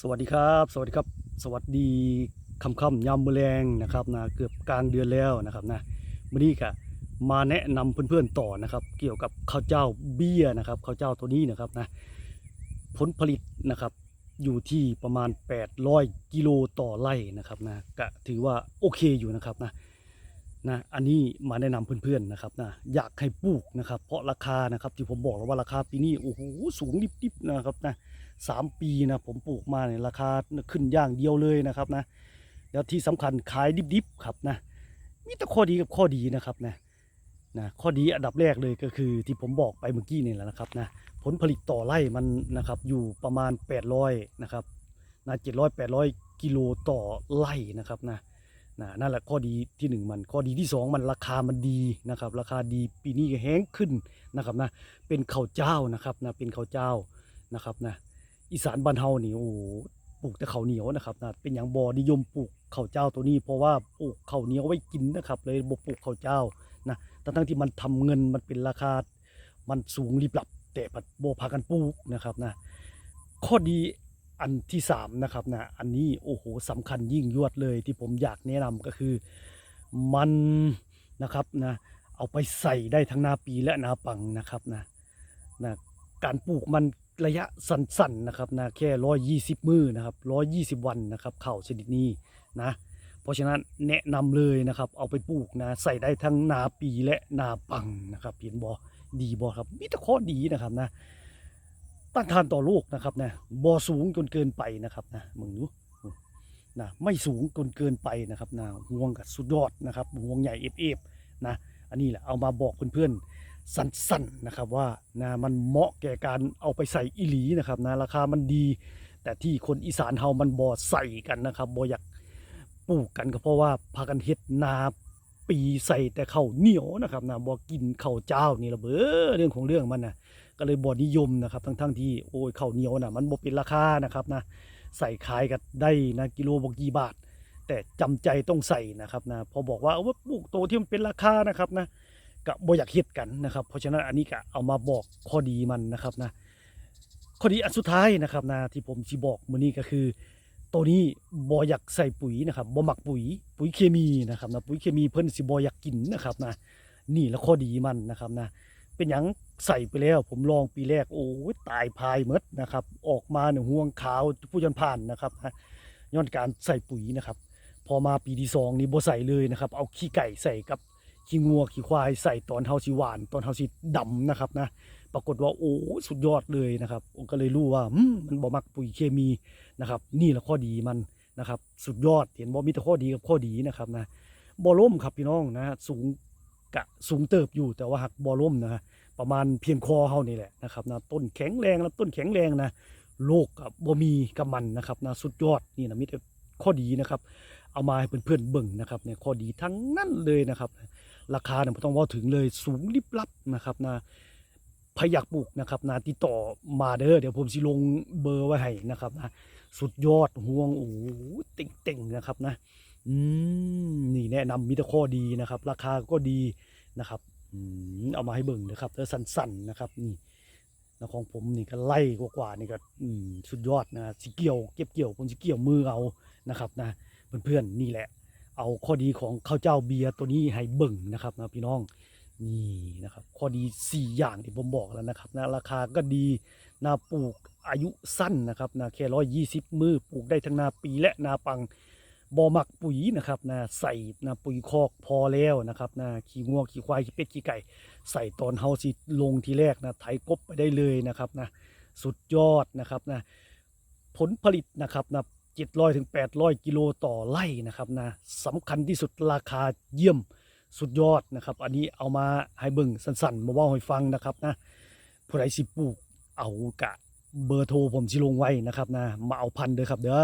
สวัสดีครับ สวัสดีครับ สวัสดีคำค่ำๆยามมือแรงนะครับนะเกือบกลางเดือนแล้วนะครับนะวันนี้ก็มาแนะนำเพื่อนๆต่อนะครับ เกี่ยวกับข้าวเจ้าเบี้ยนะครับข้าวเจ้าตัวนี้นะครับนะผลผลิตนะครับอยู่ที่ประมาณ 800 กิโลต่อไร่นะครับนะก็ถือว่าโอเคอยู่นะครับนะนะอันนี้มาแนะนำเพื่อนๆนะครับนะอยากให้ปลูกนะครับ เพราะราคานะครับที่ผมบอกแล้วว่าราคาปีนี้โอ้โหสูงดิบๆนะครับนะ สามปีนะผมปลูกมาเนี่ยราคาขึ้นอย่างเดียวเลยนะครับนะแล้วที่สำคัญขายดิบๆครับนะมีแต่ข้อดีกับข้อดีนะครับนะนะข้อดีอันดับแรกเลยก็คือที่ผมบอกไปเมื่อกี้นี่แหละนะครับนะผลผลิตต่อไร่มันนะครับอยู่ประมาณ 800นะครับนะ700 800กิโลต่อไร่นะครับนะนะนั่นแหละข้อดีที่หนึ่งมันข้อดีที่สองมันราคามันดีนะครับ ราคาดีปีนี้แห้งขึ้นนะครับนะเป็นข้าวเจ้านะครับนะเป็นข้าวเจ้านะครับนะ อีสานบ้านเฮานี่โอ้ปลูกแต่ข้าวเหนียวนะครับนะเป็นอย่างบ่นิยมปลูกข้าวเจ้าตัวนี้ เพราะว่าปลูกข้าวเหนียวไว้กินนะครับ เลยบ่ปลูกข้าวเจ้านะทั้งทั้งที่มันทำเงินมันเป็นราคา มันสูงรีบหลับ แต่ปัดโบพากันปลูกนะครับนะข้อดีอันที่สามนะครับนะอันนี้โอ้โหสำคัญยิ่งยวดเลยที่ผมอยากแนะนำก็คือมันนะครับนะเอาไปใส่ได้ทั้งนาปีและนาปังนะครับนะนะ การปลูกมันระยะสั้นๆนะครับนะแค่ร้อยยี่สิบมือนะครับร้อยยี่สิบวันนะครับข้าวชนิดนี้นะเพราะฉะนั้นแนะนำเลยนะครับ เอาไปปลูกนะใส่ได้ทั้งนาปีและนาปังนะครับเห็นบอดีบอครับมีแต่ข้อดีนะครับนะต้านทานต่อโรคนะครับนะบอสูงจนเกินไปนะครับนะมึงดูนะไม่สูงจนเกินไปนะครับนะห่วงกับสุดยอดนะครับห่วงใหญ่เอฟเอฟนะอันนี้แหละเอามาบอกเพื่อนๆ สั้นๆนะครับว่านะมันเหมาะแก่การเอาไปใส่อีหลีนะครับนะราคามันดี แต่ที่คนอีสานเฮามันบ่ใส่กันนะครับบ่อยากปลูกกันก็เพราะว่าพากันเฮ็ดนาปีใส่แต่ข้าวเหนียวนะครับนะบ่กินข้าวเจ้านี่ละเบ้อเรื่องของเรื่องมันนะก็เลยบ่นิยมนะครับ ทั้งๆที่โอ้ยข้าวเหนียวน่ะมันบ่เป็นราคานะครับนะใส่ขายกันได้นะกิโลบ่กี่บาท แต่จำใจต้องใส่นะครับนะพอบอกว่าเอาไว้ปลูกโตที่มันเป็นราคานะครับนะ ก็บ่อยากเฮ็ดกันนะครับ เพราะฉะนั้นอันนี้ก็เอามาบอกข้อดีมันนะครับนะข้อดีอันสุดท้ายนะครับนะที่ผมสิบอกมื้อนี้ก็คือ ตัวนี้บ่อยากใส่ปุ๋ยนะครับบ่มักปุ๋ย ปุ๋ยเคมีนะครับนะปุ๋ยเคมีเพิ่นสิบ่อยากกินนะครับนะนี่และข้อดีมันนะครับนะเป็นหยังใส่ไปแล้วผมลองปีแรกโอ้ยตายพายหมดนะครับ ออกมาเนี่ยห่วงขาวผู้ยันผ่านนะครับนะย้อนการใส่ปุ๋ยนะครับ พอมาปีที่สองนี่บ่ใส่เลยนะครับ เอาขี้ไก่ใส่กับ ขี้งัวขี้ควายใส่ตอนเฮาสิหวาน ตอนเฮาสิดำนะครับนะปรากฏว่าโอ้สุดยอดเลยนะครับผมก็เลยรู้ว่ามันบ่มักปุ๋ยเคมีนะครับ นี่แหละข้อดีมันนะครับ สุดยอดเห็นบ่มีแต่ข้อดีกับข้อดีนะครับนะบ่ล่มครับพี่น้องนะสูงกะสูงเติบอยู่แต่ว่าหักบ่ล่มนะประมาณเพียงคอเฮานี่แหละนะครับนะต้นแข็งแรงแล้วต้นแข็งแรงนะโรคกับบ่มีกับมันนะครับนะสุดยอดนี่นะมีแต่ข้อดีนะครับ เอามาให้เพื่อนๆเบิ่งนะครับเนี่ยข้อดีทั้งนั้นเลยนะครับ ราคาเนี่ยไม่ต้องว่าถึงเลยสูงลิบลับนะครับนะใครอยากปลูกนะครับนะติดต่อมาเด้อเดี๋ยวผมสิลงเบอร์ไว้ให้นะครับนะสุดยอดห่วงโอ้โหเต่งๆนะครับนะอืมนี่แนะนำมีแต่ข้อดีนะครับ ราคาก็ดีนะครับอืมเอามาให้เบิ่งนะครับแล้วสั้นๆนะครับนี่แล้วของผมนี่ก็ไล่กว่าๆนี่ก็อืมสุดยอดนะสิเกี่ยวเก็บเกี่ยวผมสิเกี่ยวมือเอานะครับนะเพื่อนๆนี่แหละ เอาข้อดีของข้าวเจ้าเบียร์ตัวนี้ให้เบิ่งนะครับนะพี่น้องนี่นะครับ ข้อดี 4 อย่างที่ผมบอกแล้วนะครับนะราคาก็ดีนาปลูกอายุสั้นนะครับนะแค่ร้อยยี่สิบมือปลูกได้ทั้งนาปีและนาปังบอหมักปุ๋ยนะครับนะใส่นะปุ๋ยคอกพอแล้วนะครับนะขี้งัวขี้ควายขี้เป็ดขี้ไก่ ใส่ตอนเฮาสิลงทีแรกนะไถกบไปได้เลยนะครับนะสุดยอดนะครับนะผลผลิตนะครับนะ 700ถึง800กิโลต่อไร่นะครับนะสำคัญที่สุดราคาเยี่ยมสุดยอดนะครับ อันนี้เอามาให้เบิ่งสั้นๆมาว่าให้ฟังนะครับนะผู้ใดสิปลูกเอากะเบอร์โทรผมสิลงไว้นะครับนะมาเอาพันเด้อครับเด้อ